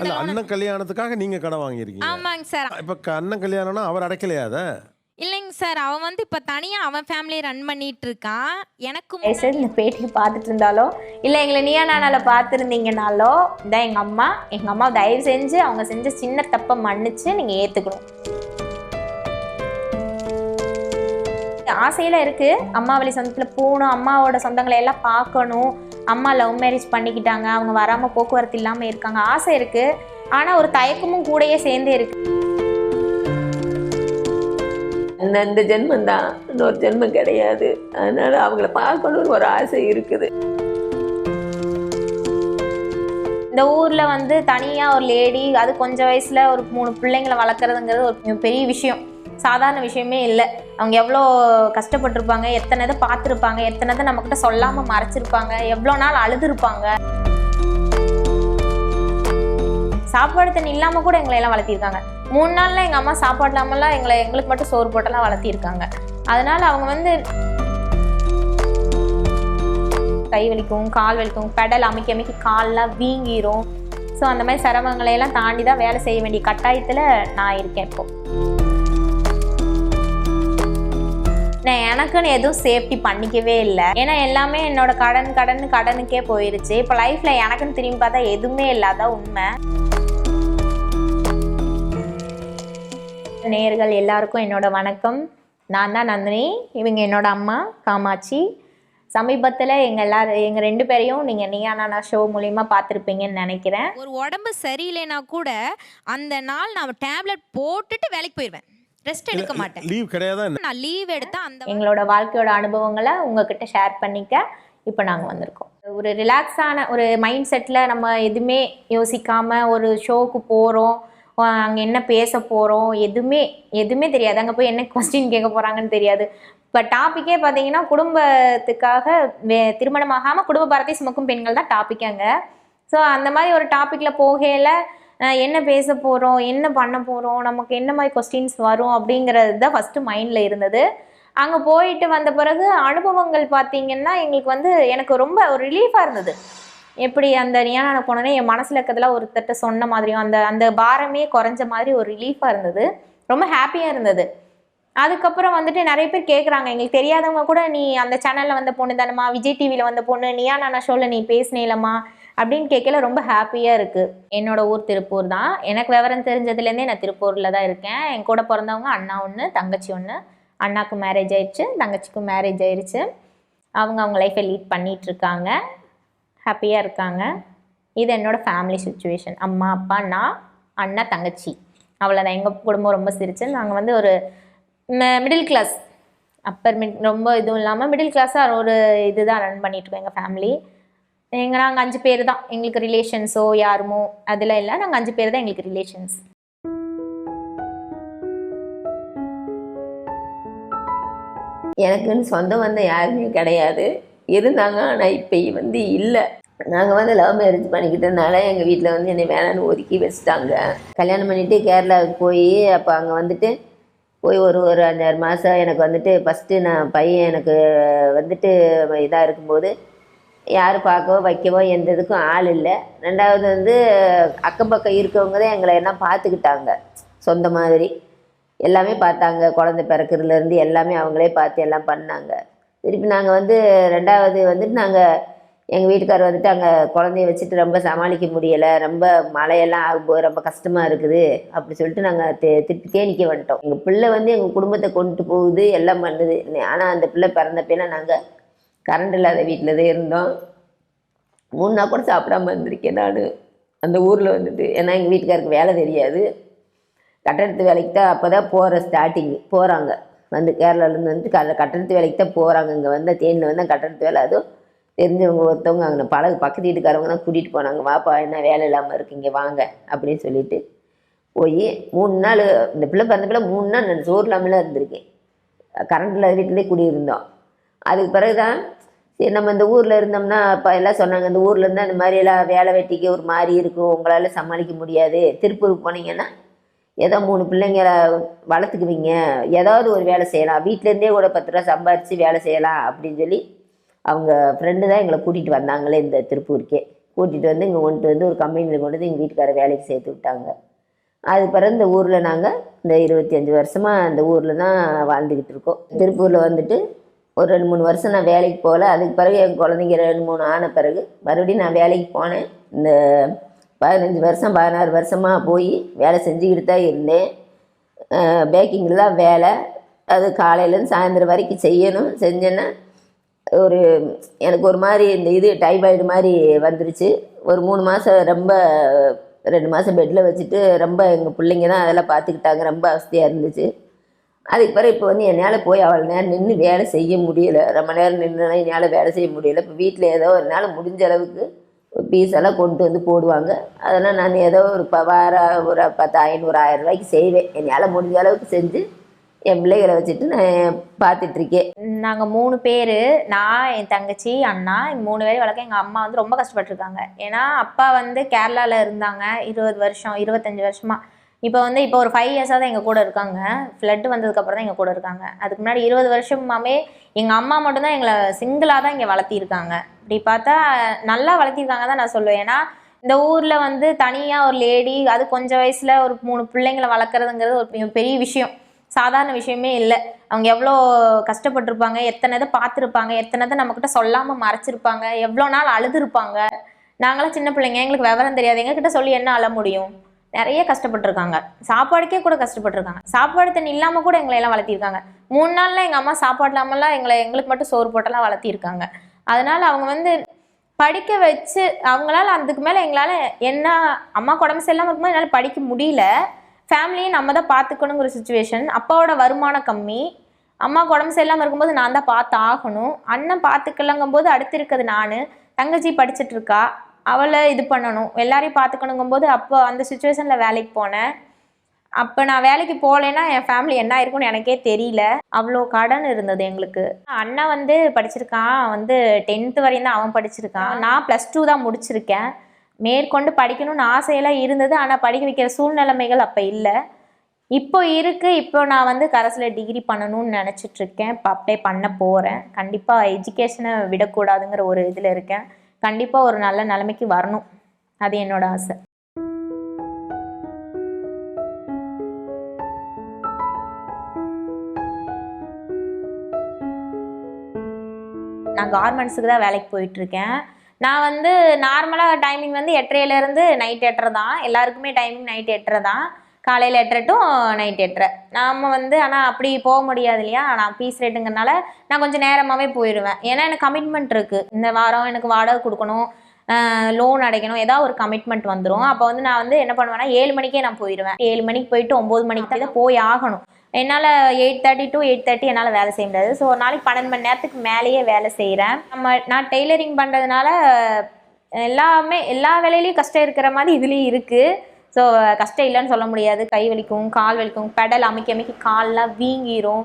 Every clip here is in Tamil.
அல்ல அண்ணன் கல்யாணத்துக்காக நீங்க கடன் வாங்கியிருக்கீங்க. ஆமாங்க சார். இப்ப க- அண்ணன் கல்யாணம்னா அவர் அடைக்கலையா அதை? இல்லைங்க சார் அவன் வந்து இப்போ தனியாக அவன் ஃபேமிலியை ரன் பண்ணிட்டு இருக்கான் எனக்கு தயவுசெய்து இந்த பேட்டியை பார்த்துட்டு இருந்தாலோ? இல்லை எங்களை நீயா நானால பார்த்துருந்தீங்கனாலோ இதான் எங்கள் அம்மா எங்கள் அம்மா தயவு செஞ்சு அவங்க செஞ்ச சின்ன தப்பை மன்னிச்சு நீங்கள் ஏற்றுக்கணும் ஆசையில் இருக்குது அம்மா வழி சொந்தத்தில் போகணும் அம்மாவோட சொந்தங்களை எல்லாம் பார்க்கணும். அம்மா லவ் மேரேஜ் பண்ணிக்கிட்டாங்க. அவங்க வராமல் போக்குவரத்து இல்லாமல் இருக்காங்க. ஆசை இருக்குது ஆனால் ஒரு தயக்கமும் கூடயே சேர்ந்தே இருக்கு. இந்த இந்த ஜென்மம் தான். இன்னொரு ஜென்மம் கிடையாது. அதனால அவங்கள பார்க்கணும்னு ஒரு ஆசை இருக்குது. இந்த ஊர்ல வந்து தனியா ஒரு லேடி அது கொஞ்சம் வயசுல ஒரு மூணு பிள்ளைங்களை வளர்க்குறதுங்கிறது ஒரு பெரிய விஷயம். சாதாரண விஷயமே இல்லை. அவங்க எவ்வளோ கஷ்டப்பட்டிருப்பாங்க எத்தனை இதை பார்த்துருப்பாங்க எத்தனை இதை நம்மக்கிட்ட சொல்லாமல் மறைச்சிருப்பாங்க எவ்வளோ நாள் அழுதுருப்பாங்க. சாப்பாடு தண்ணி இல்லாமல் கூட எங்களை எல்லாம் வளர்த்திருக்காங்க. மூணு நாள்ல எங்கள் அம்மா சாப்பாடு இல்லாமலாம் எங்களை எங்களுக்கு மட்டும் சோறு போட்டெல்லாம் வளர்த்திருக்காங்க. அதனால அவங்க வந்து கை வலிக்கும் கால் வலிக்கும் பெடல் அமைக்க அமைக்க கால்லாம் வீங்கிரும். ஸோ அந்த மாதிரி சிரமங்களையெல்லாம் தாண்டி தான் வேலை செய்ய வேண்டிய கட்டாயத்தில் நான் இருக்கேன் இப்போது நான் எனக்குன்னு எதுவும் சேஃப்டி பண்ணிக்கவே இல்லை. ஏன்னா எல்லாமே என்னோட கடன் கடன் கடனுக்கே போயிருச்சு. இப்போ லைஃப்ல எனக்குன்னு திரும்பி பார்த்தா எதுவுமே இல்லாத உண்மை? நேர்கள் எல்லாருக்கும் என்னோட வணக்கம். நான் தான் நந்தினி. இவங்க என்னோட அம்மா காமாட்சி. சமீபத்தில் எங்கள் எல்லாரும் எங்கள் ரெண்டு பேரையும் நீங்கள் நீயா நானா ஷோ மூலிமா பார்த்துருப்பீங்கன்னு நினைக்கிறேன். ஒரு உடம்பு சரியில்லைனா கூட அந்த நாள் நான் டேப்லெட் போட்டுட்டு வேலைக்கு போயிடுவேன் ரெஸ்ட் எடுக்க மாட்டேன். லீவ் கிடையாதா? நான் லீவ் எடுத்தா அந்த எங்களோட வாழ்க்கையோட அனுபவங்களை உங்ககிட்ட ஷேர் பண்ணிக்க இப்போ நாங்கள் வந்திருக்கோம். ஒரு ரிலாக்ஸான ஒரு மைண்ட் செட்டில் நம்ம எதுவுமே யோசிக்காமல் ஒரு ஷோக்கு போகிறோம் அங்கே என்ன பேச போகிறோம் எதுவுமே எதுவுமே தெரியாது. அங்கே போய் என்ன கொஸ்டின் கேட்க போகிறாங்கன்னு தெரியாது. இப்போ டாப்பிக்கே பார்த்தீங்கன்னா குடும்பத்துக்காக வே- திருமணமாகாமல் குடும்ப பாரத்தை சுமக்கும் பெண்கள் தான் டாபிக் அங்கே. ஸோ அந்த மாதிரி ஒரு டாப்பிக்கில் போகையில் என்ன பேச போகிறோம் என்ன பண்ண போகிறோம் நமக்கு என்ன மாதிரி கொஸ்டின்ஸ் வரும் அப்படிங்கிறது தான் ஃபஸ்ட்டு மைண்டில் இருந்தது. அங்கே போயிட்டு வந்த பிறகு அனுபவங்கள் பார்த்தீங்கன்னா எங்களுக்கு வந்து எனக்கு ரொம்ப ஒரு ரிலீஃபாக இருந்தது. எப்படி அந்த ரியானா போனோன்னே என் மனசில் இருக்கிறதுல ஒருத்தட்ட சொன்ன மாதிரியும் அந்த அந்த பாரமே குறைஞ்ச மாதிரி ஒரு ரிலீஃபாக இருந்தது. ரொம்ப ஹாப்பியாக இருந்தது. அதுக்கப்புறம் வந்துட்டு நிறைய பேர் கேட்குறாங்க எங்களுக்கு தெரியாதவங்க கூட நீ அந்த சேனலில் வந்த பொண்ணு தானம்மா விஜய் டிவியில் வந்த பொண்ணு நியா நானா ஷோவில் நீ பேசினேலம்மா அப்படின்னு கேட்கல ரொம்ப ஹாப்பியாக இருக்குது என்னோட ஊர் திருப்பூர் தான். எனக்கு விவரம் தெரிஞ்சதுலேருந்தே நான் திருப்பூரில் தான் இருக்கேன். என் கூட பிறந்தவங்க அண்ணா ஒன்று தங்கச்சி ஒன்று அண்ணாக்கு மேரேஜ் ஆயிடுச்சு தங்கச்சிக்கும் மேரேஜ் ஆயிடுச்சு அவங்க அவங்க லைஃப்பை லீட் பண்ணிகிட்ருக்காங்க இருக்காங்க ஹாப்பியாக இருக்காங்க. இது என்னோடய ஃபேமிலி சுச்சுவேஷன் அம்மா அப்பா நான் அண்ணா தங்கச்சி. அவ்வளோதான் எங்கள் குடும்பம் ரொம்ப சிரிச்சு நாங்கள் வந்து ஒரு மிடில் கிளாஸ் அப்பர் மிட் ரொம்ப இதுவும் இல்லாமல் மிடில் கிளாஸாக ஒரு இதுதான் ரன் பண்ணிகிட்ருக்கோம் எங்கள் ஃபேமிலி எங்கள் நாங்கள் அஞ்சு பேர் தான் எங்களுக்கு ரிலேஷன்ஸோ யாருமோ அதெல்லாம் இல்லை. நாங்கள் அஞ்சு பேர் தான் எங்களுக்கு ரிலேஷன்ஸ் எனக்குன்னு சொந்தம் வந்த யாருமே கிடையாது. இருந்தாங்க ஆனால் இப்போ வந்து இல்லை. நாங்கள் வந்து லவ் மேரேஜ் பண்ணிக்கிட்டதுனால எங்கள் வீட்டில் வந்து என்னை வேணான்னு ஒதுக்கி வச்சுட்டாங்க. கல்யாணம் பண்ணிவிட்டு கேரளாவுக்கு போய் அப்போ அங்கே வந்துட்டு போய் ஒரு ஒரு அஞ்சாறு மாதம் எனக்கு வந்துட்டு ஃபஸ்ட்டு நான் பையன் எனக்கு வந்துட்டு இதாக இருக்கும்போது யார் பார்க்கவோ வைக்கவோ எந்த இதுக்கும் ஆள் இல்லை. ரெண்டாவது வந்து அக்கம் பக்கம் இருக்கவங்க தான் எங்களை எல்லாம் பார்த்துக்கிட்டாங்க. சொந்த மாதிரி. எல்லாமே பார்த்தாங்க. குழந்தை பிறக்கிறதுலேருந்து எல்லாமே அவங்களே பார்த்து எல்லாம் பண்ணாங்க. திருப்பி நாங்கள் வந்து ரெண்டாவது வந்துட்டு நாங்கள் எங்கள் வீட்டுக்காரர் வந்துட்டு அங்கே குழந்தைய வச்சுட்டு ரொம்ப சமாளிக்க முடியலை. ரொம்ப மழையெல்லாம் ஆகும்போது ரொம்ப கஷ்டமாக இருக்குது. அப்படி சொல்லிட்டு நாங்கள் தே திருப்பி தேனிக்க வந்துட்டோம். எங்கள் பிள்ளை வந்து எங்கள் குடும்பத்தை கொண்டுட்டு போகுது எல்லாம் பண்ணுது. ஆனால் அந்த பிள்ளை பிறந்தப்பெல்லாம் நாங்கள் கரண்ட் இல்லாத வீட்டில் தான் இருந்தோம். மூணு நாள் கூட சாப்பிடாம இருந்திருக்கேன் நான். அந்த ஊரில் வந்துட்டு. ஏன்னா எங்கள் வீட்டுக்காருக்கு வேலை தெரியாது. கட்டடத்து வேலைக்கு தான் அப்போ தான் போகிற ஸ்டார்டிங் போகிறாங்க வந்து கேரளாலேருந்து வந்து க கட்டடத்து வேலைக்கு தான் போகிறாங்க இங்கே வந்தால் தேனியில் வந்து கட்டடத்து வேலை. அதுவும் தெரிஞ்சவங்க ஒருத்தவங்க அங்கே பழகு பக்கத்து வீட்டுக்காரவங்க தான் கூட்டிகிட்டு போனாங்க. வாப்பா என்ன வேலை இல்லாமல் இருக்கீங்க வாங்க. அப்படின்னு சொல்லிட்டு போய் மூணு நாள் இந்த பிள்ளை பிறந்த பிள்ளை மூணு நாள் நான் சோறு இல்லாமலாம் இருந்திருக்கேன். கரண்ட் இல்லாத வீட்டிலே குடியிருந்தோம். அதுக்கு பிறகு தான் நம்ம இந்த ஊரில் இருந்தோம்னா அப்போ எல்லாம் சொன்னாங்க இந்த ஊரில் இருந்தால் இந்த மாதிரி எல்லாம் வேலை வெட்டிக்கு ஒரு மாதிரி இருக்கும் உங்களால் சமாளிக்க முடியாது. திருப்பூருக்கு போனீங்கன்னா ஏதோ மூணு பிள்ளைங்களை வளர்த்துக்குவீங்க. ஏதாவது ஒரு வேலை செய்யலாம். வீட்டிலேருந்தே கூட பத்து ரூபா சம்பாரித்து வேலை செய்யலாம் அப்படின்னு சொல்லி அவங்க ஃப்ரெண்டு தான் எங்களை கூட்டிகிட்டு வந்தாங்களே இந்த திருப்பூருக்கே. கூட்டிகிட்டு வந்து இங்கே கொண்டு வந்து ஒரு கம்பெனியில் கொண்டு வந்து எங்கள் வீட்டுக்கார வேலைக்கு சேர்த்து விட்டாங்க. அது பிறகு இந்த ஊரில் நாங்கள் இந்த இருபத்தி அஞ்சு வருஷமாக அந்த ஊரில் தான் வாழ்ந்துக்கிட்டு இருக்கோம். திருப்பூரில் வந்துட்டு ஒரு ரெண்டு மூணு வருஷம் நான் வேலைக்கு போகல. அதுக்கு பிறகு என் குழந்தைங்க ரெண்டு மூணு ஆன பிறகு மறுபடியும் நான் வேலைக்கு போனேன். இந்த பதினஞ்சு வருஷம் பதினாறு வருஷமாக போய் வேலை செஞ்சுக்கிட்டு தான் இருந்தேன். பேக்கிங்கில் தான் வேலை. அது காலையிலேருந்து சாயந்தரம் வரைக்கும் செய்யணும் செஞ்சேன்னா ஒரு எனக்கு ஒரு மாதிரி இந்த இது டைபாய்டு மாதிரி வந்துருச்சு. ஒரு மூணு மாதம் ரொம்ப ரெண்டு மாதம் பெட்டில் வச்சுட்டு ரொம்ப எங்கள் பிள்ளைங்க தான் அதெல்லாம் பார்த்துக்கிட்டாங்க. ரொம்ப அவஸ்தையாக இருந்துச்சு. அதுக்கு பிறகு இப்போ வந்து என்னால் போய் அவ்வளோ நேரம் நின்று வேலை செய்ய முடியல. ரொம்ப நேரம் நின்றுனா என்னால் வேலை செய்ய முடியலை. இப்போ வீட்டில் ஏதோ என்னால் முடிஞ்ச அளவுக்கு பீஸ் எல்லாம் கொண்டு வந்து போடுவாங்க. அதெல்லாம் நான் ஏதோ ஒரு ப வார ஒரு பத்து ஐநூறு ஆயிரம் ரூபாய்க்கு செய்வேன். என்னால் முடிஞ்ச அளவுக்கு செஞ்சு என் பிள்ளைகளை வச்சுட்டு நான் பார்த்துட்ருக்கேன் நாங்கள் மூணு பேர் நான் என் தங்கச்சி அண்ணா இந்த மூணு பேரும் வளர்க்க எங்கள் அம்மா வந்து ரொம்ப கஷ்டப்பட்டிருக்காங்க. ஏன்னா அப்பா வந்து கேரளாவில் இருந்தாங்க. இருபது வருஷம் இருபத்தஞ்சி வருஷமாக இப்போ வந்து இப்போ ஒரு ஃபைவ் இயர்ஸாக தான் எங்கள் கூட இருக்காங்க. ஃப்ளட் வந்ததுக்கப்புறம் தான் எங்கள் கூட இருக்காங்க. அதுக்கு முன்னாடி இருபது வருஷமாவே எங்கள் அம்மா மட்டும்தான் எங்களை சிங்கிளாக தான் இங்கே வளர்த்திருக்காங்க. இப்படி பார்த்தா நல்லா வளர்த்திருக்காங்க தான் நான் சொல்லுவேன். ஏன்னா இந்த ஊரில் வந்து தனியாக ஒரு லேடி அது கொஞ்சம் வயசில் ஒரு மூணு பிள்ளைங்களை வளர்க்குறதுங்கிறது ஒரு பெரிய விஷயம். சாதாரண விஷயமே இல்லை. அவங்க எவ்வளோ கஷ்டப்பட்டிருப்பாங்க எத்தனை இதை பார்த்துருப்பாங்க எத்தனை இதை நம்மக்கிட்ட சொல்லாமல் மறைச்சிருப்பாங்க எவ்வளோ நாள் அழுதுருப்பாங்க. நாங்களாம் சின்ன பிள்ளைங்க எங்களுக்கு விவரம் தெரியாது. எங்ககிட்ட சொல்லி என்ன அழ முடியும்? நிறைய கஷ்டப்பட்டிருக்காங்க. சாப்பாடுக்கே கூட கஷ்டப்பட்டிருக்காங்க. சாப்பாடு தண்ணி இல்லாமல் கூட எங்களை எல்லாம் வளர்த்திருக்காங்க. மூணு நாளில் எங்கள் அம்மா சாப்பாடு இல்லாமலாம் எங்களை எங்களுக்கு மட்டும் சோறு போட்டெல்லாம் வளர்த்திருக்காங்க. அதனால் அவங்க வந்து படிக்க வச்சு அவங்களால அதுக்கு மேலே எங்களால் என்ன அம்மா உடம்பு சரியில்லாமல் இருக்கும்போது என்னால் படிக்க முடியல. ஃபேமிலியை நம்ம தான் பார்த்துக்கணுங்கிற சுச்சுவேஷன் அப்பாவோட வருமானம் கம்மி. அம்மாவுக்கு உடம்பு சரியில்லாமல் இருக்கும்போது நான் தான் பார்த்து ஆகணும் அண்ணன் பார்த்துக்கலங்கும் போது அடுத்து இருக்கிறது நான். தங்கச்சி படிச்சுட்டு இருக்கா. அவளை இது பண்ணணும். எல்லாரையும் பார்த்துக்கணுங்கும் போது அப்போ அந்த சுச்சுவேஷனில் வேலைக்கு போனேன். அப்போ நான் வேலைக்கு போகலைன்னா என் ஃபேமிலி என்ன ஆயிருக்கும்னு எனக்கே தெரியல. அவ்வளோ கடன் இருந்தது எங்களுக்கு. அண்ணா வந்து படிச்சிருக்கான். வந்து டென்த்து வரையும் தான் அவன் படிச்சிருக்கான். நான் ப்ளஸ் டூ தான் முடிச்சிருக்கேன். மேற்கொண்டு படிக்கணும்னு ஆசையெல்லாம் இருந்தது. ஆனால் படிக்க வைக்கிற சூழ்நிலைமைகள் அப்போ இல்லை. இப்போ இருக்கு. இப்போ நான் வந்து கரஸில் டிகிரி பண்ணணும்னு நினச்சிட்ருக்கேன் இப்போ அப்ளை பண்ண போகிறேன் கண்டிப்பாக எஜுகேஷனை விடக்கூடாதுங்கிற ஒரு இதில் இருக்கேன். கண்டிப்பாக ஒரு நல்ல நிலைமைக்கு வரணும். அது என்னோட ஆசை. நான் கார்மெண்ட்ஸுக்கு தான் வேலைக்கு போயிட்டுருக்கேன். நான் வந்து நார்மலாக டைமிங் வந்து எட்டரையிலேருந்து நைட் எட்டரை தான். எல்லாருக்குமே டைமிங் நைட் எட்டரை தான். காலையில் எட்டரை டு நைட் எட்டரை. நாம் வந்து ஆனால் அப்படி போக முடியாது இல்லையா? நான் பீஸ் ரேட்டுங்கிறனால நான் கொஞ்சம் நேரமாகவே போயிடுவேன் ஏன்னா எனக்கு கமிட்மெண்ட் இருக்குது இந்த வாரம் எனக்கு வாடகை கொடுக்கணும் லோன் அடைக்கணும் ஏதாவது ஒரு கமிட்மெண்ட் வந்துடும் அப்போ வந்து நான் வந்து என்ன பண்ணுவேன்னா ஏழு மணிக்கே நான் போயிடுவேன் ஏழு மணிக்கு போயிட்டு ஒம்பது மணிக்கு தான் போய் ஆகணும். என்னால் eight thirty to eight thirty என்னால் வேலை செய்ய முடியாது. ஸோ ஒரு நாளைக்கு பன்னெண்டு மணி நேரத்துக்கு மேலேயே வேலை செய்கிறேன் நம்ம நான் டெய்லரிங் பண்ணுறதுனால எல்லாமே எல்லா வேலையிலையும் கஷ்டம் இருக்கிற மாதிரி இதுலேயும் இருக்குது ஸோ கஷ்டம் இல்லைன்னு சொல்ல முடியாது. கை வலிக்கும் கால் வலிக்கும் பெடல் அமைக்க அமைக்க கால்லாம் வீங்கிரும்.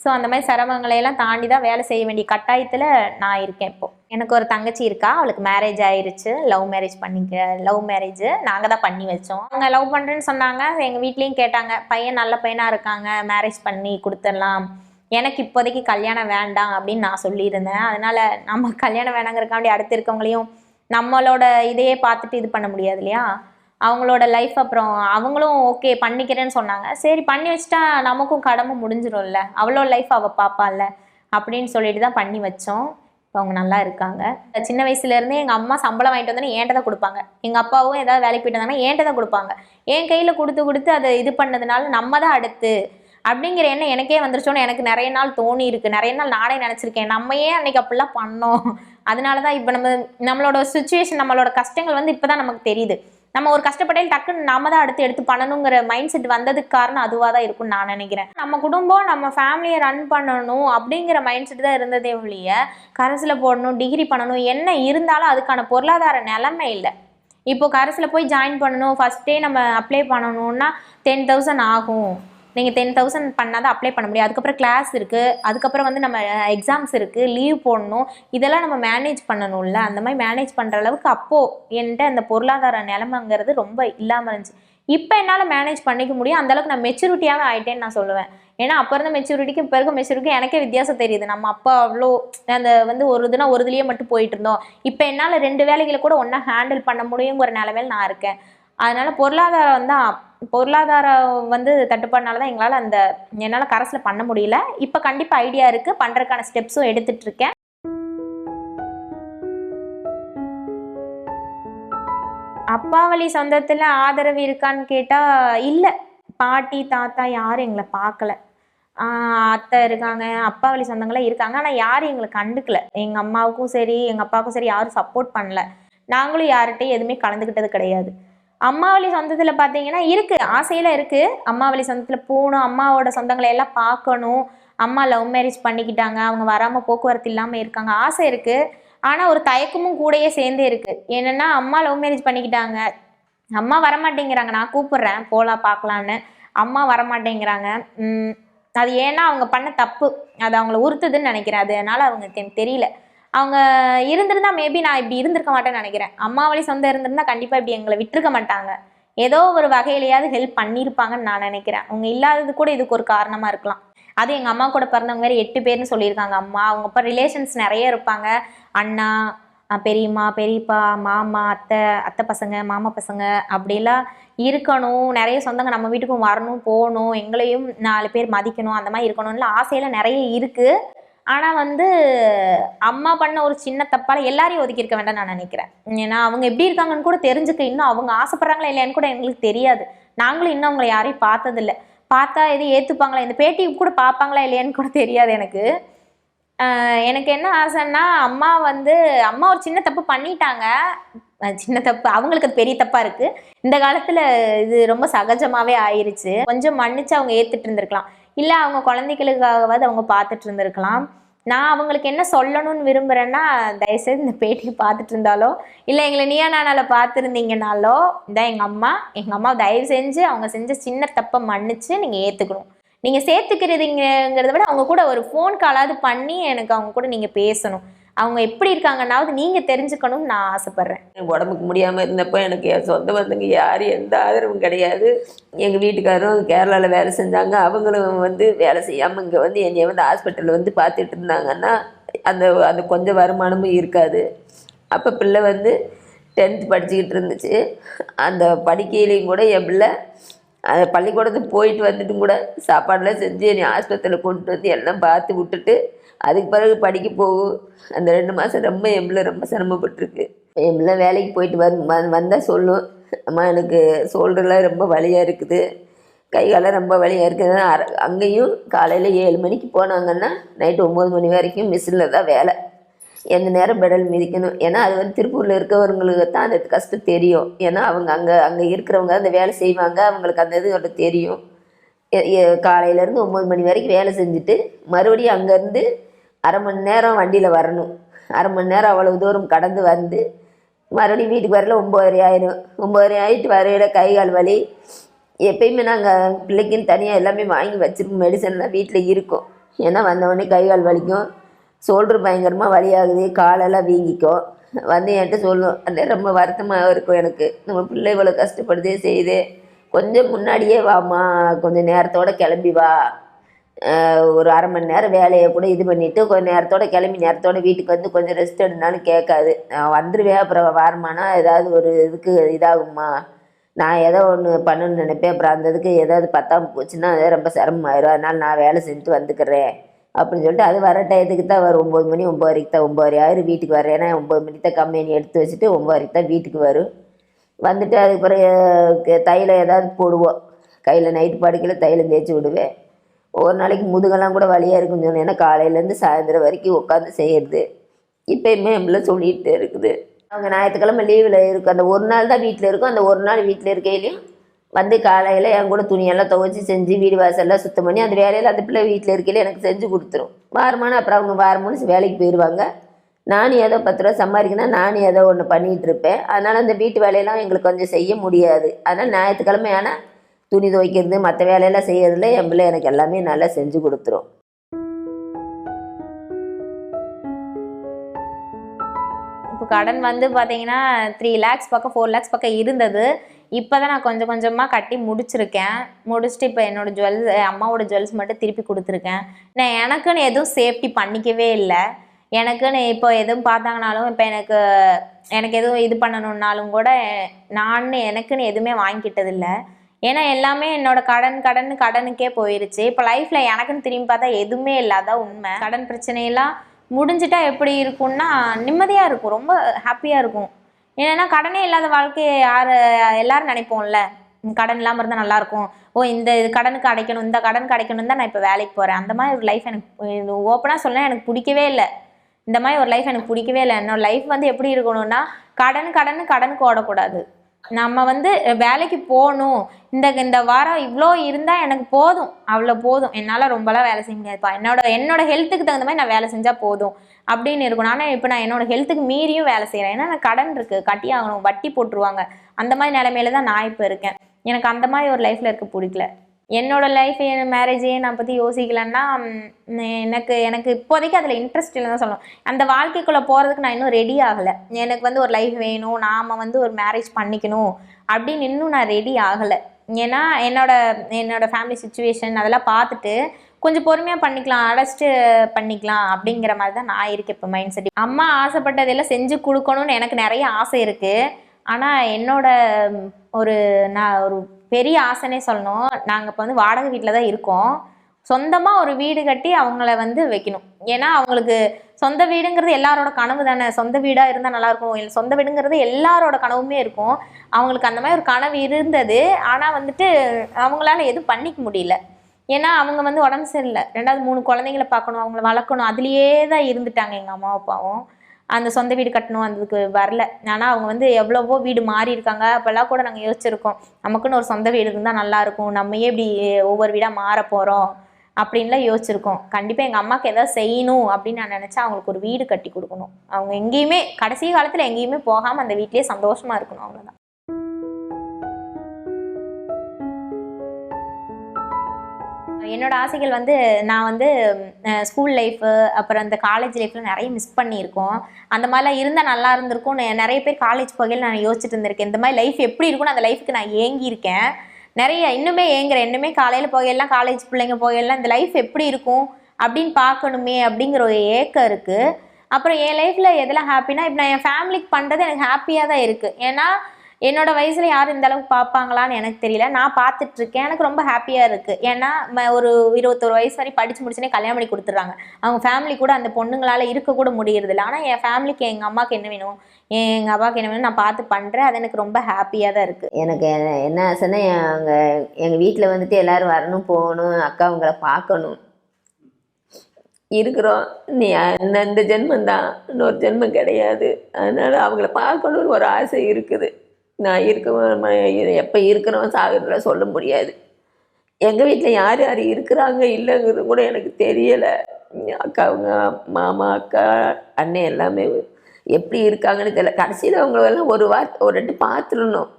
ஸோ அந்த மாதிரி சிரமங்களையெல்லாம் தாண்டி தான் வேலை செய்ய வேண்டிய கட்டாயத்தில் நான் இருக்கேன் இப்போது எனக்கு ஒரு தங்கச்சி இருக்கா. அவளுக்கு மேரேஜ் ஆயிருச்சு. லவ் மேரேஜ் பண்ணிக்க லவ் மேரேஜ் நாங்கள் தான் பண்ணி வச்சோம். அவங்க லவ் பண்ணுறேன்னு சொன்னாங்க. எங்கள் வீட்லேயும் கேட்டாங்க. பையன் நல்ல பையனாக இருக்காங்க. மேரேஜ் பண்ணி கொடுத்துடலாம். எனக்கு இப்போதைக்கு கல்யாணம் வேண்டாம் அப்படின்னு நான் சொல்லியிருந்தேன். அதனால் நம்ம கல்யாணம் வேணாங்கிறக்காண்டி அடுத்து இருக்கவங்களையும் நம்மளோட இதையே பார்த்துட்டு இது பண்ண முடியாது இல்லையா? அவங்களோட லைஃப் அப்புறம் அவங்களும் ஓகே பண்ணிக்கிறேன்னு சொன்னாங்க. சரி பண்ணி வச்சிட்டா நமக்கும் கடமை முடிஞ்சிடும்ல அவ்வளோ லைஃப் அவள் பார்ப்பாள்ல அப்படின்னு சொல்லிட்டு தான் பண்ணி வச்சோம். இப்போ அவங்க நல்லா இருக்காங்க. சின்ன வயசுலேருந்தே எங்கள் அம்மா சம்பளம் வாங்கிட்டு வந்தோன்னா ஏன்ட்ட தான் கொடுப்பாங்க. எங்கள் அப்பாவும் ஏதாவது வேலைக்கு போயிட்டு வந்தாங்கன்னா ஏன்ட்ட தான் கொடுப்பாங்க. என் கையில் கொடுத்து கொடுத்து அதை இது பண்ணதுனால நம்ம தான் அடுத்து. அப்படிங்கிற எண்ணம் எனக்கே வந்துருச்சோன்னு எனக்கு நிறைய நாள் தோணி இருக்கு. நிறைய நாள் நானே நினச்சிருக்கேன். நம்ம ஏன் அன்னைக்கு அப்படிலாம் பண்ணோம்? அதனால தான் இப்போ நம்ம நம்மளோட சுச்சுவேஷன் நம்மளோட கஷ்டங்கள் வந்து இப்போ தான் நமக்கு தெரியுது. நம்ம ஒரு கஷ்டப்படையில் டக்குன்னு நாம தான் அடுத்து எடுத்து பண்ணணுங்கிற மைண்ட் செட் வந்ததுக்கு காரணம் அதுவாக தான் இருக்கும்னு நான் நினைக்கிறேன். நம்ம குடும்பம் நம்ம ஃபேமிலியை ரன் பண்ணணும் அப்படிங்கிற மைண்ட் செட் தான் இருந்ததே ஒழிய கரஸில் போடணும் டிகிரி பண்ணணும் என்ன இருந்தாலும் அதுக்கான பொருளாதார நிலைமை இல்லை. இப்போ கரஸில் போய் ஜாயின் பண்ணணும் ஃபஸ்ட்டே நம்ம அப்ளை பண்ணணும்னா டென் தௌசண்ட் ஆகும். நீங்கள் டென் தௌசண்ட் பண்ணால் தான் அப்ளை பண்ண முடியும். அதுக்கப்புறம் கிளாஸ் இருக்குது அதுக்கப்புறம் வந்து நம்ம எக்ஸாம்ஸ் இருக்குது லீவ் போடணும். இதெல்லாம் நம்ம மேனேஜ் பண்ணணும்ல. அந்த மாதிரி மேனேஜ் பண்ணுற அளவுக்கு அப்போது என்கிட்ட அந்த பொருளாதார நிலமைங்கிறது ரொம்ப இல்லாமல் இருந்துச்சு. இப்போ என்னால் மேனேஜ் பண்ணிக்க முடியும். அந்த அளவுக்கு நான் மெச்சூரிட்டியாகவே ஆகிட்டேன்னு நான் சொல்லுவேன். ஏன்னா அப்போ இருந்த மெச்சூரிட்டிக்கு இப்போ இருக்க மெச்சூரிட்டிக்கு எனக்கே வித்தியாசம் தெரியுது. நம்ம அப்பா அவ்வளோ அந்த வந்து ஒரு இதுனா ஒரு இதுலேயே மட்டும் போயிட்டு இருந்தோம். இப்போ என்னால் ரெண்டு வேலைகளை கூட ஒன்றா ஹேண்டில் பண்ண முடியுங்கிற நிலமையில நான் இருக்கேன். அதனால் பொருளாதாரம் தான் பொருளாதாரம் வந்து தட்டுப்பாடுனால தான் எங்களால் அந்த என்னால் கரஸில் பண்ண முடியல. இப்போ கண்டிப்பாக ஐடியா இருக்குது பண்ணுறதுக்கான ஸ்டெப்ஸும் எடுத்துட்டு இருக்கேன் அப்பா வழி சொந்தத்தில் ஆதரவு இருக்கான்னு கேட்டால் இல்லை. பாட்டி தாத்தா யாரும் எங்களை பார்க்கல ஆஹ் அத்தை இருக்காங்க அப்பா வழி சொந்தங்களாம் இருக்காங்க. ஆனால் யாரும் எங்களை கண்டுக்கல. எங்கள் அம்மாவுக்கும் சரி எங்கள் அப்பாவுக்கும் சரி யாரும் சப்போர்ட் பண்ணல. நாங்களும் யார்கிட்டையும் எதுவுமே கலந்துக்கிட்டது கிடையாது. அம்மாவளி சொந்தத்தில் பார்த்தீங்கன்னா இருக்குது ஆசையில் இருக்குது அம்மாவளி சொந்தத்தில் போகணும் அம்மாவோட சொந்தங்களை எல்லாம் பார்க்கணும். அம்மா லவ் மேரேஜ் பண்ணிக்கிட்டாங்க அவங்க வராமல் போக்குவரத்து இல்லாமல் இருக்காங்க ஆசை இருக்குது ஆனால் ஒரு தயக்கமும் கூடயே சேர்ந்தே இருக்குது என்னென்னா அம்மா லவ் மேரேஜ் பண்ணிக்கிட்டாங்க. அம்மா வரமாட்டேங்கிறாங்க நான் கூப்பிட்றேன் போகலாம் பார்க்கலான்னு அம்மா வரமாட்டேங்கிறாங்க. அது ஏன்னா அவங்க பண்ண தப்பு. அது அவங்கள உறுத்துதுன்னு நினைக்கிறேன். அதனால அவங்க எனக்கு தெரியல. அவங்க இருந்திருந்தா மேபி நான் இப்படி இருந்திருக்க மாட்டேன்னு நினைக்கிறேன். அம்மா வழி சொந்தம் இருந்திருந்தா கண்டிப்பாக இப்படி எங்களை விட்டுருக்க மாட்டாங்க. ஏதோ ஒரு வகையிலையாவது ஹெல்ப் பண்ணியிருப்பாங்கன்னு நான் நினைக்கிறேன். அவங்க இல்லாதது கூட இதுக்கு ஒரு காரணமாக இருக்கலாம். அது எங்கள் அம்மா கூட பிறந்தவங்க வேறு எட்டு பேர்னு சொல்லியிருக்காங்க அம்மா. அவங்க அப்போ ரிலேஷன்ஸ் நிறைய இருப்பாங்க. அண்ணா பெரியம்மா பெரியப்பா மாமா அத்தை அத்தை பசங்க மாமா பசங்க அப்படிலாம் இருக்கணும். நிறைய சொந்தங்க நம்ம வீட்டுக்கும் வரணும் போகணும். எங்களையும் நாலு பேர் மதிக்கணும். அந்த மாதிரி இருக்கணும்ல ஆசையில் நிறைய இருக்குது ஆனால் வந்து அம்மா பண்ண ஒரு சின்ன தப்பால் எல்லாரையும் ஒதுக்கியிருக்க வேண்டாம் நான் நினைக்கிறேன். ஏன்னா அவங்க எப்படி இருக்காங்கன்னு கூட தெரிஞ்சுக்க இன்னும் அவங்க ஆசைப்படுறாங்களா இல்லையான்னு கூட எங்களுக்கு தெரியாது. நாங்களும் இன்னும் அவங்கள யாரையும் பார்த்ததில்ல. பார்த்தா எதுவும் ஏற்றுப்பாங்களா இந்த பேட்டி கூட பார்ப்பாங்களா இல்லையான்னு கூட தெரியாது எனக்கு. எனக்கு என்ன ஆசைன்னா அம்மா வந்து அம்மா ஒரு சின்ன தப்பு பண்ணிட்டாங்க. சின்ன தப்பு. அவங்களுக்கு அது பெரிய தப்பாக இருக்குது இந்த காலத்தில் இது ரொம்ப சகஜமாகவே ஆயிடுச்சு கொஞ்சம் மன்னிச்சு அவங்க ஏற்றுட்டு இருந்திருக்கலாம். இல்லை அவங்க குழந்தைகளுக்காகவாது அவங்க பார்த்துட்டு இருந்திருக்கலாம். நான் அவங்களுக்கு என்ன சொல்லணும்னு விரும்புகிறேன்னா தயவுசெய்து இந்த பேட்டியை பார்த்துட்டு இருந்தாலோ இல்லை எங்களை நீயா நானால் பார்த்துருந்தீங்கனாலோ இதான் எங்கள் அம்மா எங்கள் அம்மா தயவு செஞ்சு அவங்க செஞ்ச சின்ன தப்பை மன்னிச்சு நீங்கள் ஏற்றுக்கணும் நீங்கள் சேர்த்துக்கிறதுங்கிறத விட அவங்க கூட ஒரு ஃபோன் காலாவது பண்ணி எனக்கு அவங்க கூட நீங்கள் பேசணும். அவங்க எப்படி இருக்காங்கன்னாவது நீங்கள் தெரிஞ்சுக்கணும்னு நான் ஆசைப்பட்றேன். உடம்புக்கு முடியாமல் இருந்தப்போ எனக்கு என் சொந்த பந்தங்க யாரும் எந்த ஆதரவும் கிடையாது. எங்கள் வீட்டுக்காரரும் கேரளாவில் வேலை செஞ்சாங்க. அவங்களும் வந்து வேலை செய்யாமல் இங்கே வந்து என்னைய வந்து ஹாஸ்பிட்டலில் வந்து பார்த்துட்டு இருந்தாங்கன்னா அந்த அந்த கொஞ்சம் வருமானமும் இருக்காது. அப்போ பிள்ளை வந்து டென்த் படிச்சுக்கிட்டு இருந்துச்சு. அந்த படிக்கையிலையும் கூட என் பிள்ளை அந்த பள்ளிக்கூடத்துக்கு போயிட்டு வந்துட்டும் கூட சாப்பாடெல்லாம் செஞ்சு என்னை ஆஸ்பத்திரியில் கொண்டு வந்து எல்லாம் பார்த்து விட்டுட்டு அதுக்கு பிறகு படிக்க போகும் அந்த ரெண்டு மாதம் ரொம்ப என் ரொம்ப சிரமப்பட்டிருக்கு. என் வேலைக்கு போயிட்டு வந்து வந்தால் சொல்லும் அம்மா எனக்கு ஷோல்டர்லாம் ரொம்ப வலியாக இருக்குது. கை காலம் ரொம்ப வலியாக இருக்குது அங்கேயும் காலையில் ஏழு மணிக்கு போனாங்கன்னா நைட்டு ஒம்பது மணி வரைக்கும் மிஷினில் தான் வேலை. எந்த நேரம் பெடல் மிதிக்கணும்? ஏன்னா அது வந்து திருப்பூரில் இருக்கிறவங்களுக்கு தான் அந்த கஷ்டம் தெரியும். ஏன்னா அவங்க அங்கே அங்கே இருக்கிறவங்க அந்த வேலை செய்வாங்க. அவங்களுக்கு அந்த இது ஒன்று தெரியும். காலையிலேருந்து ஒம்பது மணி வரைக்கும் வேலை செஞ்சுட்டு மறுபடியும் அங்கேருந்து அரை மணி நேரம் வண்டியில் வரணும். அரை மணி நேரம் அவ்வளவு தூரம் கடந்து வந்து மறுபடியும் வீட்டுக்கு வரல ஒம்பதரை ஆயிரும். ஒம்பதரை ஆகிட்டு வரையிட கை கால் வலி. எப்பயுமே நாங்கள் பிள்ளைக்குன்னு தனியாக எல்லாமே வாங்கி வச்சிருக்கோம் மெடிசன்லாம் வீட்டில் இருக்கும். ஏன்னா வந்தவொடனே கை கால் வலிக்கும். ஷோல்டர் பயங்கரமாக வலியாகுது காலெல்லாம் வீங்கிக்கும். வந்து என்கிட்ட சொல்லும் அந்த ரொம்ப வருத்தமாக இருக்கும் எனக்கு. நம்ம பிள்ளை இவ்வளோ கஷ்டப்படுதே செய்யுது. கொஞ்சம் முன்னாடியே வாமா கொஞ்சம் நேரத்தோட கிளம்பி வா. ஒரு அரை மணி நேரம் வேலையை கூட இது பண்ணிவிட்டு கொஞ்சம் நேரத்தோட கிளம்பி நேரத்தோட வீட்டுக்கு வந்து கொஞ்சம் ரெஸ்ட் எடுனாலும் கேட்காது. நான் வந்துடுவேன் அப்புறம் வாரமானா ஏதாவது ஒரு இதுக்கு இதாகுமா? நான் ஏதோ ஒன்று பண்ணணும்னு நினைப்பேன். அப்புறம் அந்த இதுக்கு ஏதாவது பத்தாமல் போச்சுன்னா அது ரொம்ப சிரமமாயிரும். அதனால் நான் வேலை செஞ்சுட்டு வந்துக்கிறேன். அப்படின்னு சொல்லிட்டு அது வர டயத்துக்கு தான் வரும். ஒம்பது மணி ஒம்பதரைக்கு தான் ஒம்பது ஆயிரம் வீட்டுக்கு வரேன் ஏன்னா ஒம்பது மணிக்கு தான் கம்பெனி எடுத்து வச்சுட்டு ஒம்பதரைக்கு தான் வீட்டுக்கு வரும். வந்துட்டு அதுக்கு பிறகு அஹ், ஏதாவது போடுவோம். கையில் நைட்டு படுக்கையில் தைலம் தேய்ச்சி விடுவேன். ஒரு நாளைக்கு முதுகெல்லாம் கூட வழியாக இருக்கும் சொன்னேன். ஏன்னா காலையிலேருந்து சாயந்தரம் வரைக்கும் உட்காந்து செய்யறது. இப்பயுமே நம்மள சொல்லிகிட்டே இருக்குது. அவங்க ஞாயிற்றுக்கிழமை லீவில் இருக்கும் அந்த ஒரு நாள் தான் வீட்டில் இருக்கும். அந்த ஒரு நாள் வீட்டில் இருக்கையிலையும் வந்து காலையில் என் கூட துணியெல்லாம் துவைச்சி செஞ்சு வீடு வாசல்லாம் சுத்தம் பண்ணி அந்த வேலையில் அந்த பிள்ளை வீட்டில் இருக்கையில எனக்கு செஞ்சு கொடுத்துரும். வாரமான அப்புறம் அவங்க வாரமான வேலைக்கு போயிடுவாங்க நானும் ஏதோ பத்து ரூபா சம்பாதிக்கணும் நானும் ஏதோ ஒன்று பண்ணிகிட்டு இருப்பேன். அதனால் அந்த வீட்டு வேலையெல்லாம் எங்களுக்கு கொஞ்சம் செய்ய முடியாது. அதனால் ஞாயிற்றுக்கிழமை ஆனால் துணி துவைக்கிறது மற்ற வேலையெல்லாம் செய்யறதுல என் பிள்ளை எனக்கு எல்லாமே நல்லா செஞ்சு கொடுத்துரும். இப்போ கடன் வந்து பார்த்தீங்கன்னா த்ரீ லேக்ஸ் பக்கம் ஃபோர் லேக்ஸ் பக்கம் இருந்தது. இப்போ தான் நான் கொஞ்சம் கொஞ்சமாக கட்டி முடிச்சிருக்கேன். முடிச்சுட்டு இப்போ என்னோடய ஜுவல்ஸ் அம்மாவோட ஜுவல்ஸ் மட்டும் திருப்பி கொடுத்துருக்கேன். நான் எனக்குன்னு எதுவும் சேஃப்டி பண்ணிக்கவே இல்லை. எனக்குன்னு இப்போ எதுவும் பார்த்தாங்கனாலும் இப்போ எனக்கு எனக்கு எதுவும் இது பண்ணணுன்னாலும் கூட நான் எனக்குன்னு எதுவுமே வாங்கிக்கிட்டதில்லை. ஏன்னா எல்லாமே என்னோட கடன் கடன் கடனுக்கே போயிருச்சு. இப்போ லைஃப்பில் எனக்குன்னு திரும்பி பார்த்தா எதுவுமே இல்லாத உண்மை. கடன் பிரச்சனையெல்லாம் முடிஞ்சிட்டா எப்படி இருக்கும்னா நிம்மதியாக இருக்கும். ரொம்ப ஹாப்பியாக இருக்கும். ஏன்னா கடனே இல்லாத வாழ்க்கையை யார் எல்லாரும் நினைப்போம்ல. கடன் இல்லாமல் இருந்தால் நல்லாயிருக்கும் ஓ இந்த இது கடனுக்கு அடைக்கணும் இந்த கடன் கிடைக்கணும் தான் நான் இப்போ வேலைக்கு போகிறேன் அந்த மாதிரி ஒரு லைஃப் எனக்கு ஓப்பனாக சொல்ல எனக்கு பிடிக்கவே இல்லை. இந்த மாதிரி ஒரு லைஃப் எனக்கு பிடிக்கவே இல்லை. என்னோட லைஃப் வந்து எப்படி இருக்கணும்னா கடன் கடன் கடனுக்கு ஓடக்கூடாது. நம்ம வந்து வேலைக்கு போகணும் இந்த இந்த வாரம் இவ்வளோ இருந்தால் எனக்கு போதும். அவ்வளோ போதும். என்னால் ரொம்பலாம் வேலை செய்ய முடியாதுப்பா. என்னோட என்னோட ஹெல்த்துக்கு தகுந்த மாதிரி நான் வேலை செஞ்சால் போதும். அப்படின்னு இருக்கணும். ஆனால் இப்போ நான் என்னோட ஹெல்த்துக்கு மீறியும் வேலை செய்கிறேன் ஏன்னா நான் கடன் இருக்குது கட்டி ஆகணும். வட்டி போட்டுருவாங்க. அந்த மாதிரி நிலைமையில தான் நான் இப்போ இருக்கேன். எனக்கு அந்த மாதிரி ஒரு லைஃப்பில் இருக்க பிடிக்கல. என்னோட லைஃப் என் மேரேஜே நான் பற்றி யோசிக்கலன்னா எனக்கு எனக்கு இப்போதைக்கு அதில் இன்ட்ரெஸ்ட் இல்லை தான் சொல்லணும். அந்த வாழ்க்கைக்குள்ளே போகிறதுக்கு நான் இன்னும் ரெடி ஆகலை. எனக்கு வந்து ஒரு லைஃப் வேணும் நாம் வந்து ஒரு மேரேஜ் பண்ணிக்கணும் அப்படின்னு இன்னும் நான் ரெடி ஆகலை. ஏன்னா என்னோட என்னோட ஃபேமிலி சுச்சுவேஷன் அதெல்லாம் பார்த்துட்டு கொஞ்சம் பொறுமையாக பண்ணிக்கலாம் அழைச்சிட்டு பண்ணிக்கலாம் அப்படிங்கிற மாதிரி தான் நான் இருக்கேன் இப்போ மைண்ட் செட் அம்மா ஆசைப்பட்டதெல்லாம் செஞ்சு கொடுக்கணும்னு எனக்கு நிறைய ஆசை இருக்குது ஆனால் என்னோட ஒரு நான் ஒரு பெரிய ஆசைனே சொல்லணும். நாங்கள் இப்போ வந்து வாடகை வீட்டில் தான் இருக்கோம். சொந்தமாக ஒரு வீடு கட்டி அவங்கள வந்து வைக்கணும். ஏன்னா அவங்களுக்கு சொந்த வீடுங்கிறது எல்லாரோட கனவு தானே. சொந்த வீடாக இருந்தால் நல்லாயிருக்கும் இல்லை சொந்த வீடுங்கிறது எல்லாரோட கனவுமே இருக்கும். அவங்களுக்கு அந்த மாதிரி ஒரு கனவு இருந்தது. ஆனால் வந்துட்டு அவங்களால எதுவும் பண்ணிக்க முடியல. ஏன்னா அவங்க வந்து உடம்பு சரியில்லை. ரெண்டாவது மூணு குழந்தைங்கள பார்க்கணும். அவங்கள வளர்க்கணும். அதுலேயே தான் இருந்துட்டாங்க எங்கள் அம்மா அப்பாவும். அந்த சொந்த வீடு கட்டணும் அதுக்கு வரல. ஆனால் அவங்க வந்து எவ்வளவோ வீடு மாறி இருக்காங்க. அப்போல்லாம் கூட நாங்கள் யோசிச்சிருக்கோம். நமக்குன்னு ஒரு சொந்த வீடு இருந்தால் நல்லாயிருக்கும் நம்மையே இப்படி ஒவ்வொரு வீடாக மாற போகிறோம் அப்படின்லாம் யோசிச்சிருக்கோம். கண்டிப்பாக எங்கள் அம்மாவுக்கு எதாவது செய்யணும் அப்படின்னு நான் நினச்சா அவங்களுக்கு ஒரு வீடு கட்டி கொடுக்கணும். அவங்க எங்கேயுமே கடைசி காலத்தில் எங்கேயுமே போகாமல் அந்த வீட்லேயே சந்தோஷமாக இருக்கணும் அவ்வளோதான் என்னோட ஆசைகள் வந்து நான் வந்து ஸ்கூல் லைஃபு அப்புறம் இந்த காலேஜ் லைஃப்பில் நிறைய மிஸ் பண்ணியிருக்கோம். அந்த மாதிரிலாம் இருந்தால் நல்லா இருந்திருக்கும் நெ- நிறைய பேர் காலேஜ் போகையில் நான் யோசிச்சுட்டு இருந்திருக்கேன். இந்த மாதிரி லைஃப் எப்படி இருக்கும்னு அந்த லைஃப்க்கு நான் ஏங்கியிருக்கேன். நிறைய இன்னுமே ஏங்குறேன். இன்னுமே காலையில் போகையெல்லாம் காலேஜ் பிள்ளைங்க போகையெல்லாம் இந்த லைஃப் எப்படி இருக்கும் அப்படின்னு பார்க்கணுமே அப்படிங்கிற ஒரு ஏக்கம் இருக்குது அப்புறம் என் லைஃப்பில் எதெல்லாம் ஹாப்பினா இப்போ நான் என் ஃபேமிலிக்கு பண்ணுறது எனக்கு ஹாப்பியாக தான் இருக்குது ஏன்னா என்னோட வயசுல யாரும் இந்த அளவுக்கு பார்ப்பாங்களான்னு எனக்கு தெரியல. நான் பார்த்துட்டு இருக்கேன் எனக்கு ரொம்ப ஹாப்பியாக இருக்குது ஏன்னா ம- ஒரு இருபத்தொரு வயசு வரை படித்து முடிச்சுனே கல்யாணம் பண்ணி கொடுத்துட்றாங்க. அவங்க ஃபேமிலி கூட அந்த பொண்ணுங்களால இருக்க கூட முடியறதில்ல. ஆனால் என் ஃபேமிலிக்கு எங்கள் அம்மாவுக்கு என்ன வேணும்? எங்கள் அப்பாவுக்கு என்ன வேணும் நான் பார்த்து பண்ணுறேன் அது எனக்கு ரொம்ப ஹாப்பியாக தான் இருக்குது எனக்கு என்ன- ஆசைன்னா எங்கள் எங்கள் வீட்டில் வந்துட்டு எல்லாரும் வரணும் போகணும் அக்கா அவங்கள பார்க்கணும். இருக்கிறோம். நீ அந்த இந்த ஜென்மந்தான் இன்னொரு ஜென்மம் கிடையாது. அதனால் அவங்கள பார்க்கணுன்னு ஒரு ஆசை இருக்குது. நான் இருக்க எப்போ இருக்கிறோம் சாகுறதுல சொல்ல முடியாது. எங்கள் வீட்டில் யார் யார் இருக்கிறாங்க இல்லைங்கிறது கூட எனக்கு தெரியலை. அக்கா அவங்க மாமா அக்கா அண்ணன் எல்லாமே எப்படி இருக்காங்கன்னு தெரியல. கடைசியில் அவங்களெல்லாம் ஒரு வார்த்தை ஒரு வாட்டி பார்த்துடணும்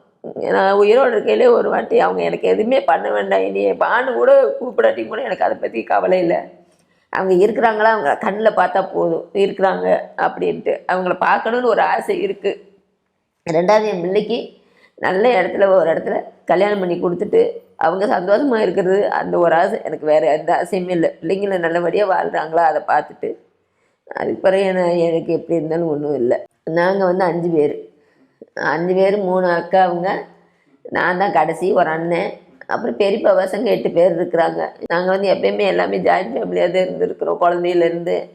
நான் உயிரோடு இருக்கையிலே ஒரு வாட்டி அவங்க எனக்கு எதுவுமே பண்ண வேண்டாம். இனி பானு கூட கூப்பிடாட்டி கூட எனக்கு அதை பற்றி கவலை இல்லை. அவங்க இருக்கிறாங்களா அவங்க கண்ணில் பார்த்தா போதும். இருக்கிறாங்க அப்படின்ட்டு. அவங்கள பார்க்கணுன்னு ஒரு ஆசை இருக்குது ரெண்டாவது என் பிள்ளைக்கு நல்ல இடத்துல ஒரு இடத்துல கல்யாணம் பண்ணி கொடுத்துட்டு அவங்க சந்தோஷமாக இருக்கிறது அந்த ஒரு ஆசை. எனக்கு வேறு எந்த ஆசையுமே இல்லை. பிள்ளைங்கள நல்லபடியாக வாழ்கிறாங்களா அதை பார்த்துட்டு அதுக்கு பிறகு என்ன- எனக்கு எப்படி இருந்தாலும் ஒன்றும் இல்லை. நாங்கள் வந்து அஞ்சு பேர். அஞ்சு பேர் மூணு அக்கா அவங்க. நான் தான் கடைசி ஒரு அண்ணன். அப்புறம் பெரியப்பா பசங்க எட்டு பேர் இருக்கிறாங்க. நாங்கள் வந்து எப்பயுமே எல்லாமே ஜாயின்ட் ஃபேமிலியாக தான் இருந்திருக்கிறோம். குழந்தையிலேருந்து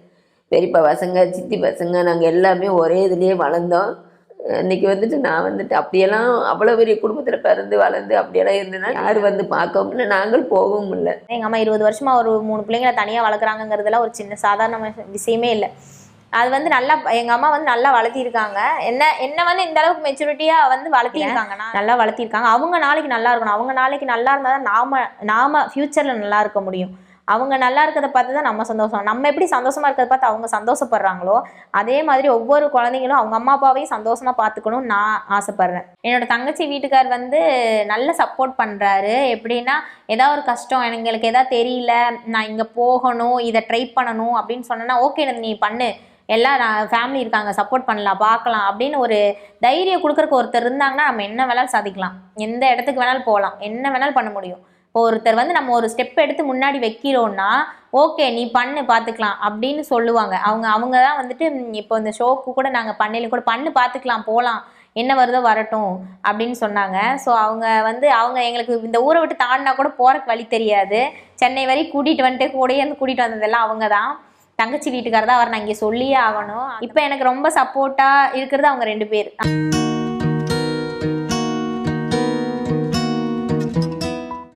பெரியப்பா பசங்க சித்தி பசங்க நாங்கள் எல்லாமே ஒரே இதுலேயே வளர்ந்தோம். இன்னைக்கு வந்துட்டு நான் வந்துட்டு அப்படியெல்லாம் அவ்வளோ பெரிய குடும்பத்தில் பிறந்து வளர்ந்து அப்படியெல்லாம் இருந்தேன்னா யார் வந்து பார்க்கவும் இல்லை நாங்கள் போகவும் இல்லை. எங்கள் அம்மா இருபது வருஷமா ஒரு மூணு பிள்ளைங்களை தனியாக வளர்க்குறாங்கங்கிறதுலாம் ஒரு சின்ன சாதாரண விஷயமே இல்லை. அது வந்து நல்லா எங்கள் அம்மா வந்து நல்லா வளர்த்திருக்காங்க. என்ன என்ன வந்து இந்த அளவுக்கு மெச்சூரிட்டியாக வந்து வளர்த்திருக்காங்கன்னா நல்லா வளர்த்திருக்காங்க. அவங்க நாளைக்கு நல்லா இருக்கணும். அவங்க நாளைக்கு நல்லா இருந்தால் தான் நாம நாம ஃப்யூச்சரில் நல்லா இருக்க முடியும். அவங்க நல்லா இருக்கிறத பார்த்து தான் நம்ம சந்தோஷம். நம்ம எப்படி சந்தோஷமா இருக்கிறத பார்த்து அவங்க சந்தோஷப்படுறாங்களோ அதே மாதிரி ஒவ்வொரு குழந்தைங்களும் அவங்க அம்மா அப்பாவையும் சந்தோஷமா பார்த்துக்கணும்னு நான் ஆசைப்படுறேன். என்னோட தங்கச்சி வீட்டுக்கார் வந்து நல்ல சப்போர்ட் பண்ணுறாரு எப்படின்னா ஏதாவது ஒரு கஷ்டம் எங்களுக்கு எதாவது தெரியல நான் இங்கே போகணும் இதை ட்ரை பண்ணணும் அப்படின்னு சொன்னேன்னா ஓகே நீ பண்ணு. எல்லாம் ஃபேமிலி இருக்காங்க சப்போர்ட் பண்ணலாம் பார்க்கலாம். அப்படின்னு ஒரு தைரியம் கொடுக்குறக்கு ஒருத்தர் இருந்தாங்கன்னா நம்ம என்ன வேணாலும் சாதிக்கலாம். எந்த இடத்துக்கு வேணாலும் போகலாம். என்ன வேணாலும் பண்ண முடியும். இப்போ ஒருத்தர் வந்து நம்ம ஒரு ஸ்டெப் எடுத்து முன்னாடி வைக்கிறோம்னா ஓகே நீ பண்ணு பார்த்துக்கலாம் அப்படின்னு சொல்லுவாங்க. அவங்க அவங்க தான் வந்துட்டு இப்போ இந்த ஷோக்கு கூட நாங்கள் பண்ணையில கூட பண்ணு பார்த்துக்கலாம் போகலாம் என்ன வருதோ வரட்டும் அப்படின்னு சொன்னாங்க. ஸோ அவங்க வந்து அவங்க எங்களுக்கு இந்த ஊரை விட்டு தாண்டினா கூட போகிறக்கு வழி தெரியாது. சென்னை வரை கூட்டிகிட்டு வந்துட்டு கூடயே இருந்து கூட்டிகிட்டு வந்ததெல்லாம் அவங்க தான் தங்கச்சி வீட்டுக்காரர் தான் அவர் நான் இங்கே சொல்லியே ஆகணும். இப்போ எனக்கு ரொம்ப சப்போர்ட்டாக இருக்கிறது அவங்க ரெண்டு பேர்.